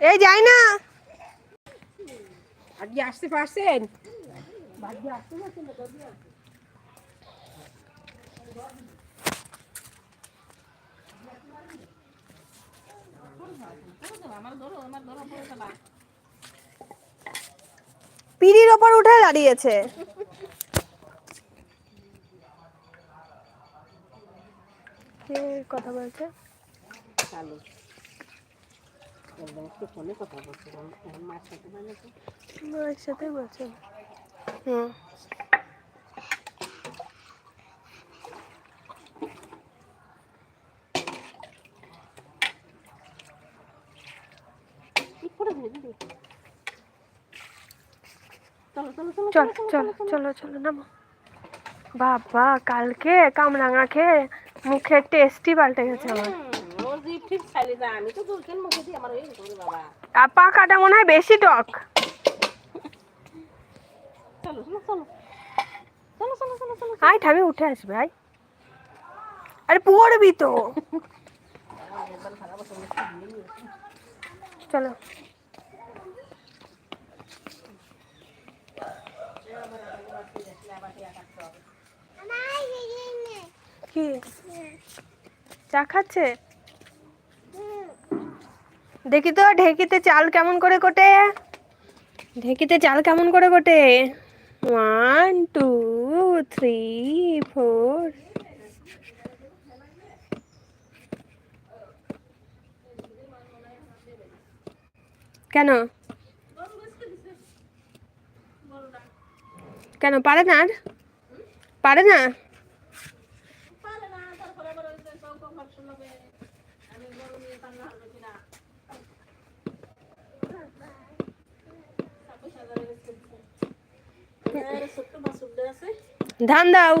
এই যাই না আজকে আসতে পারছেন পিড়ির ওপর উঠে দাঁড়িয়েছে। কে কথা বলছে? চালু একটু ফোনে কথা বলছে মার সাথে মানে মায়ের সাথে হুম চলো চল চল চলো চলো নামো। বাবা কালকে কামরাঙা খেয়ে মুখের টেস্টই পাল্টে গেছে আমার। যা আমি তো দুর্গের মুখে দিয়ে আমার ওই বাবা। আর পাকাটা মনে হয় বেশি টক। চলো চলো চলো। চলো চলো চলো চলো আয় ঠামি উঠে আসবে আয়। আরে পড়বি তো। চলো। কি? চা খাচ্ছে? দেখি তো, ঢেকিতে চাল কেমন করে কোটে? ঢেকিতে চাল কেমন করে কোটে? ওয়ান টু থ্রি ফোর কেন? কেন, পারে না আর? পারে না? ধান দাও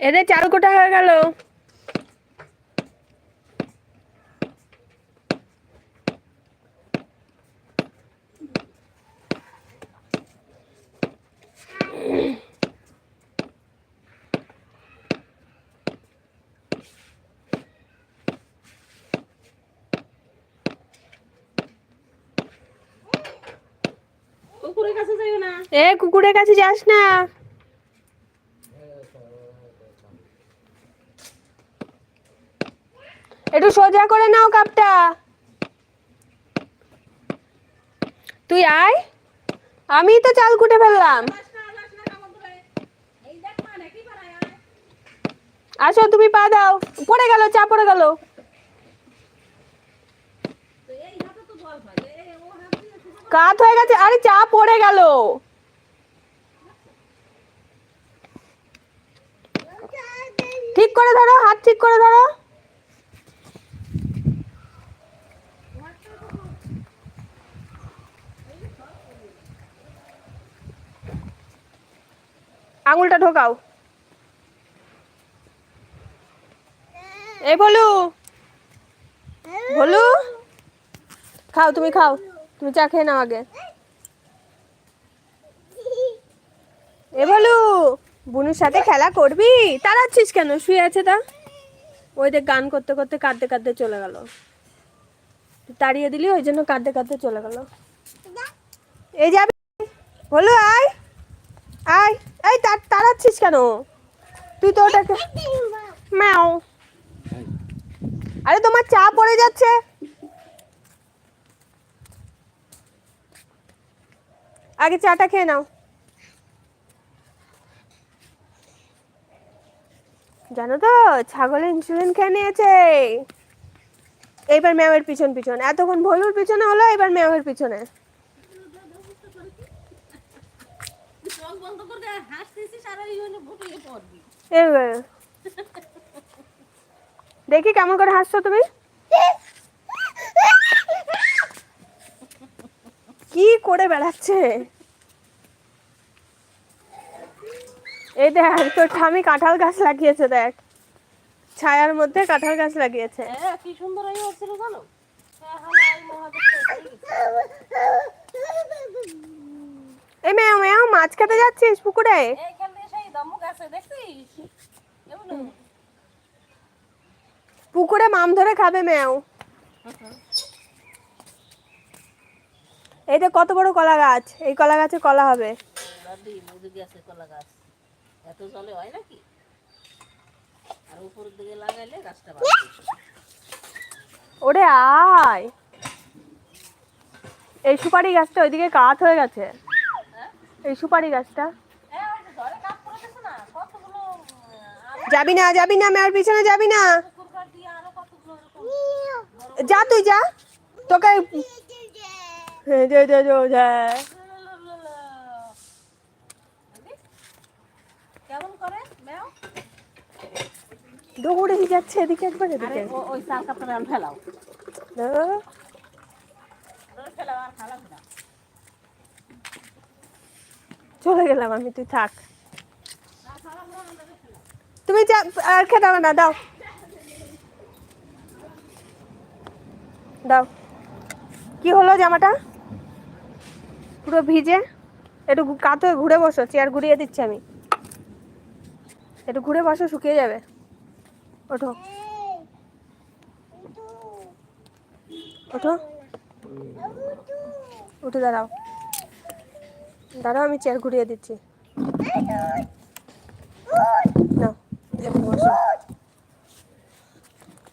এদের চাল কোটা হয়ে গেল কুকুরের কাছে যাইও না এ, কুকুরের কাছে যাস না। একটু সোজা করে নাও কাপটা। তুই আয়। আমি তো চাল কুটে ফেললাম। আসো, তুমি পা দাও। পড়ে গেল, চা পড়ে গেল। কাত হয়ে গেছে। আরে চা পড়ে গেল। ঠিক করে ধরো, হাত ঠিক করে ধরো। আঙুলটা ঢোকাও। এই বলু বলু খাও, তুমি খাও, তুমি চা খেয়ে নাও আগে। এ বলু বুনুর সাথে খেলা করবি? তাড়াচ্ছিস কেন? শুয়ে আছে তা? ওই দেখ গান করতে করতে কাঁদতে কাঁদতে চলে গেল। তাড়িয়ে দিলি, ওই জন্য কাঁদতে কাঁদতে চলে গেল। এই যাবি বলু আয়। আয়। এই তাড়াচ্ছিস কেন? তুই তো ওটাকে ম্যাও। আরে তোমার চা পড়ে যাচ্ছে। আগে চাটা খেয়ে নাও। জানো তো ছাগলের ইনসুলিন খেয়ে নিয়েছে। এইবার ম্যামের পিছন পিছন। এতক্ষণ ভলুর পিছনে হলো এবার ম্যামের পিছনে। দেখি কেমন করে হাসছো তুমি। কি করে বেড়াচ্ছে? এই দেখ তোর ঠামি কাঁঠাল গাছ লাগিয়েছে দেখ। ছায়ার মধ্যে কাঁঠাল গাছ লাগিয়েছে। কি সুন্দর এই হচ্ছিল জানো? এই মেয়ে মেয়ে মাছ খেতে যাচ্ছিস পুকুরে? পুকুরে মাম ধরে খাবে মেয়াও। এই কত বড় কলা গাছ। এই কলা গাছে কলা হবে। কলা গাছ। এত জলে হয় নাকি? আর উপরের দিকে লাগাইলে গাছটা ভালো ওরে আয়! এই সুপারি গাছটা ওইদিকে কাত হয়ে গেছে। এই সুপারি গাছটা। হ্যাঁ যাবি না যাবি না মেয়ের পিছনে যাবি না। যা তুই যা। তোকে হ্যাঁ, যা, যা, যা, যা। কেমন করে ম্যাও দৌড়ে যাচ্ছে এদিকে একবার এদিকে ওই চাল কাপড় ফেলাও। চলে গেলাম আমি তুই থাক। তুমি যা আর খেতে না দাও। দাও। কি হলো জামাটা? পুরো ভিজে? একটু কাত ঘুরে বসো চেয়ার ঘুরিয়ে দিচ্ছি আমি। একটু ঘুরে বসো শুকিয়ে যাবে। ওঠো। ওঠো। উঠে দাঁড়াও। দাঁড়াও, আমি চেয়ার ঘুরিয়ে দিচ্ছি।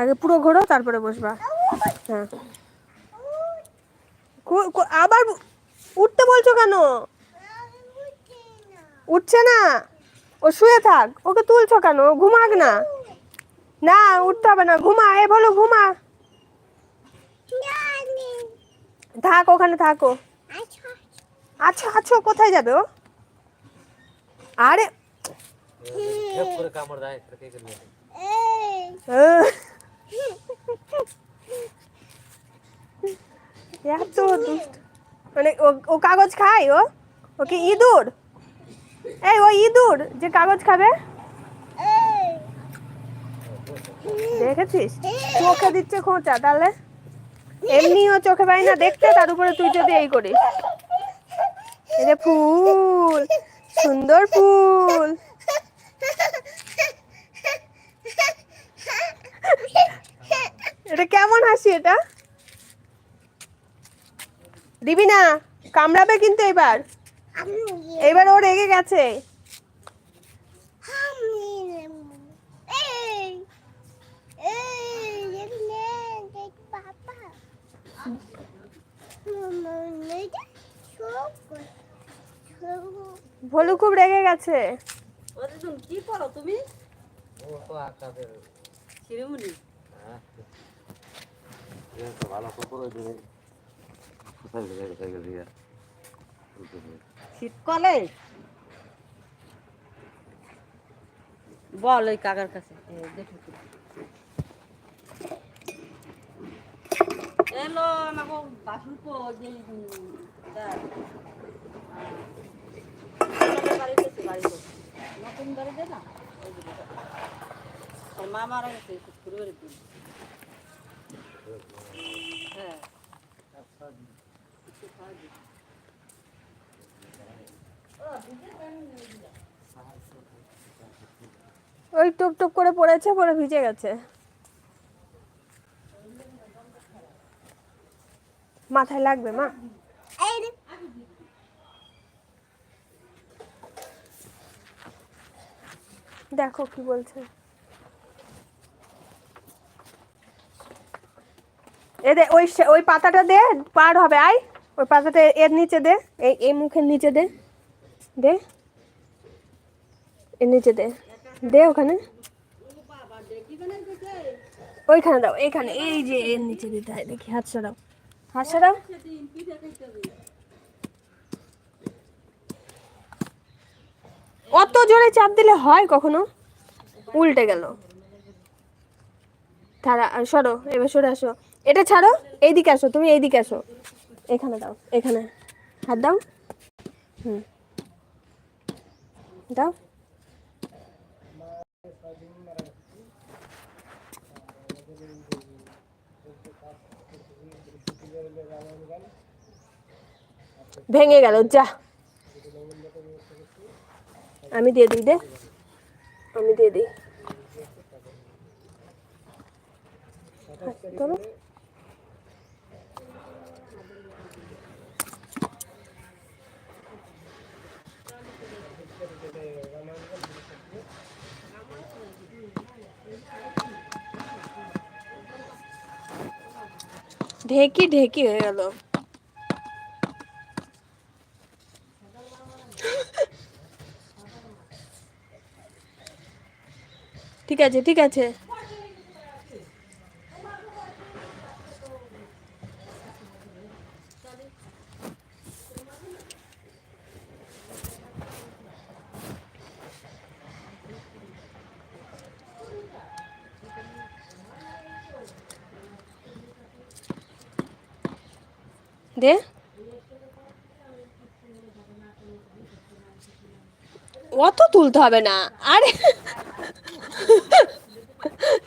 আগে পুরো ঘোরো, তারপরে বসবা। হ্যাঁ। আবার উঠতে বলছো কেন? উঠছে না। ও শুয়ে থাক। ওকে তুলছো কেন? ঘুমাক না। না উঠতে হবে না ঘুমা এ বলো ঘুমা। থাক ওখানে থাকো। আচ্ছা। আচ্ছা কোথায় যাবে ও? আরে। এত দুষ্ট। মানে ও ও কাগজ খায় ও? ওকে ইঁদুর? এই ও ইঁদুর যে কাগজ খাবে? দেখেছিস? চোখে দিচ্ছে খোঁচা তাহলে? এমনি ও চোখে পাই না দেখতে তার উপরে তুই যদি এই করিস। এটা ফুল সুন্দর ফুল। এটা কেমন হাসি এটা? দিবি না কামড়াবে কিন্তু এবার। এবার ও রেগে গেছে। ভলু খুব রেগে গেছে। কি করো তুমি? ও তো আকাশের শিরোমণি। হ্যাঁ। শীতকালে বল ওই কাকার কাছে। দেখো তো। এলো আমাকে বাসন কো যে বাড়িতে। নতুন না মা মারা ওই টুপ টুপ করে পড়েছে পরে ভিজে গেছে মাথায় লাগবে মা? দেখো কি বলছে। এ দে ওই ওই পাতাটা দে পার হবে আয়। ওই পাতাটা এর নিচে দে এই এই মুখের নিচে দে দে। এর নিচে দে দে ওখানে। ওইখানে দাও এইখানে এই যে এর নিচে দিতে হয় দেখি হাত সরাও। হাত সরাও অত জোরে চাপ দিলে হয় কখনো? উল্টে গেল। তারা সরো, এবার সরে আসো। এটা ছাড়ো, এইদিকে আসো, তুমি এইদিকে আসো। এখানে দাও, এখানে। হাত দাও। হুম। দাও। ভেঙে গেল যা। আমি দিয়ে দিই দে। আমি দিয়ে দিই। হ্যাঁ, ঢেকি ঢেকি হয়ে গেল। ঠিক আছে ঠিক আছে। দে অত তুলতে হবে না। আরে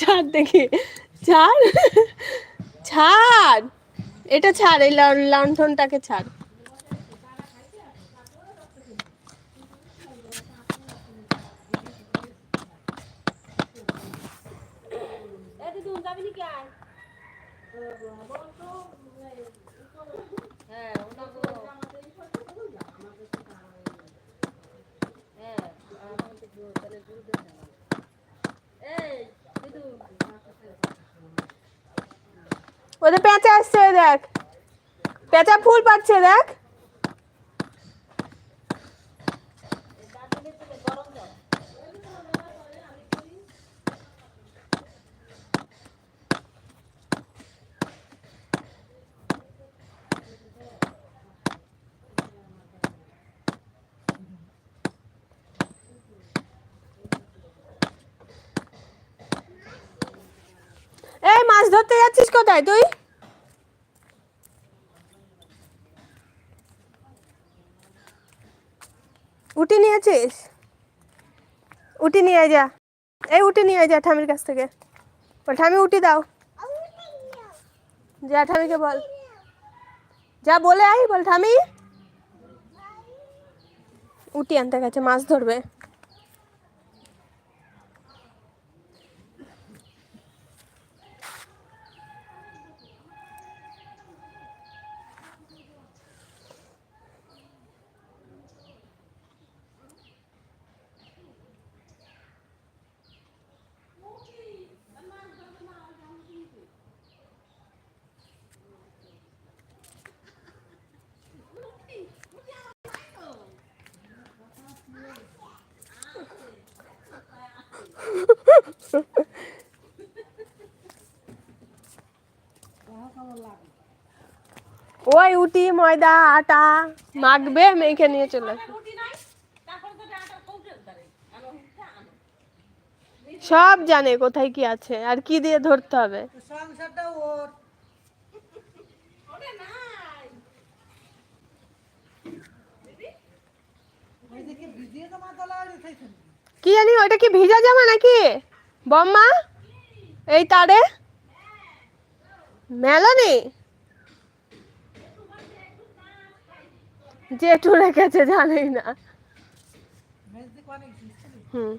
ছাড় দেখি। ছাড়। ছাড়। এটা ছাড়, এই লণ্ঠনটাকে ছাড়। এ দিদি যাবি নাকি আয় হ্যাঁ ওনাকে হ্যাঁ আমাকে তো তাহলে দুধ দে না। এই দিদু ওদের পেঁচা আসছে দেখ। পেঁচা ফুল পাচ্ছে দেখ এই মাছ ধরতে যাচ্ছিস কোথায় তুই? উঠে নিয়েছিস উঠে নিয়ে যা। এই উঠে নিয়ে যা ঠামির কাছ থেকে। বল ঠামি উঠে দাও। যা ঠামিকে বল। যা বলে আই বল ঠামি উঠি আনতে গেছে, মাছ ধরবে। ওই উটি ময়দা আটা মাখবে মেখে নিয়ে চলে সব জানে কোথায় কি আছে আর কি দিয়ে ধরতে হবে। কি জানি ওইটা কি ভিজা জামা নাকি? বম্মা এই তারে। মেলানি? জেঠু রেখেছে জানি না হুম।